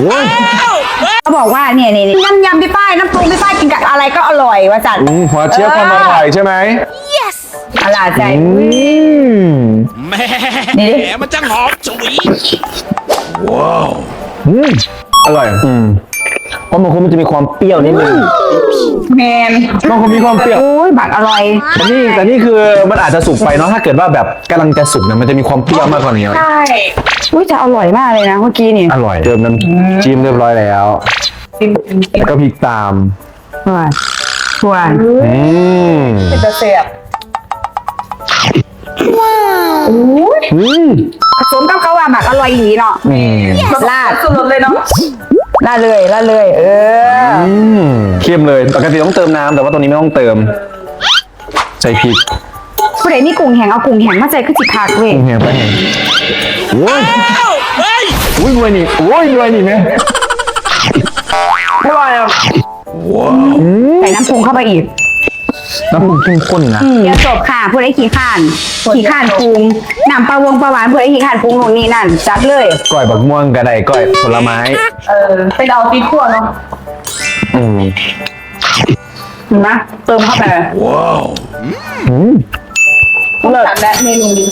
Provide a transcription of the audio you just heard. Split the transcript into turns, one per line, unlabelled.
โอ้ย
เขาบอกว่าเนี่ยนี่ยำยำพี่ป้ายน้ำปรุงพี่ป้ายกินกับอะไรก็อร่อยว่าจัด
อืมหัวเชื้อความอร่อยใช่ไหม
อร่อยใจ
อืม
แหม่
นี่ดิ
มันจังหอมฉุย
อืม อร่อย อืม เพราะบางคนมันจะมีความเปรี้ยวนิดนึง
แมน
บางคนมีความเปรี้ยว
โอ้ยบักอร่อย
แต่นี่แต่นี่คือมันอาจจะสุกไปเนาะ ถ้าเกิดว่าแบบกำลังจะสุกเนี่ยมันจะมีความเปรี้ยวมากกว่านี้
ใช่ อุ้ยจะอร่อยมากเลยนะเมื่อกี้นี่
อร่อยเติมน้ำจิ้มเรียบร้อยแล้ว
ซิมซิมซิม
แล้วก็พริกตาม
หวานหวาน
อืม
จะเสียบโอ้ย
อืม
ผสมกับเขาว่าหมักอร่อยอีเนาะ
อืม
ลาดสุดเลยเนาะลาดเลยลาดเลย เออ
อืมเข้มเลยปกติต้องเติมน้ำแต่ว่าตรงนี้ไม่ต้องเติม ใส่พริก
ผู้ใดมีกุ้งแห้งเอากุ้งแห้งมาใส่ขึ้นสิคักเว้ย
ปรุงแห้งไปแห้งโอ้ย
เฮ้ย
อุ้ยรวยนี่โอ้ยรวยนี่แม่
อร่อยอะใส่น้ำปรุงเข้าไปอีก
น้ำปรุงเข้มข้นนะ
เดี๋ยวจบค่ะผู้ใดขี้ข้านขี้ข้านปรุงน้ำปลาวงปลาหวานผู้ใดขี้ข้านปรุงนู่นนี่นั่นจัดเลย
ก้อยบักม่วงกระไดก้อยผลไม้
เออเป็นเอาตีขั้วเนาะ
อืม
เห็นไหมเติมเข้าไป
ว้าว
อืม
เลิศและเมนูนี้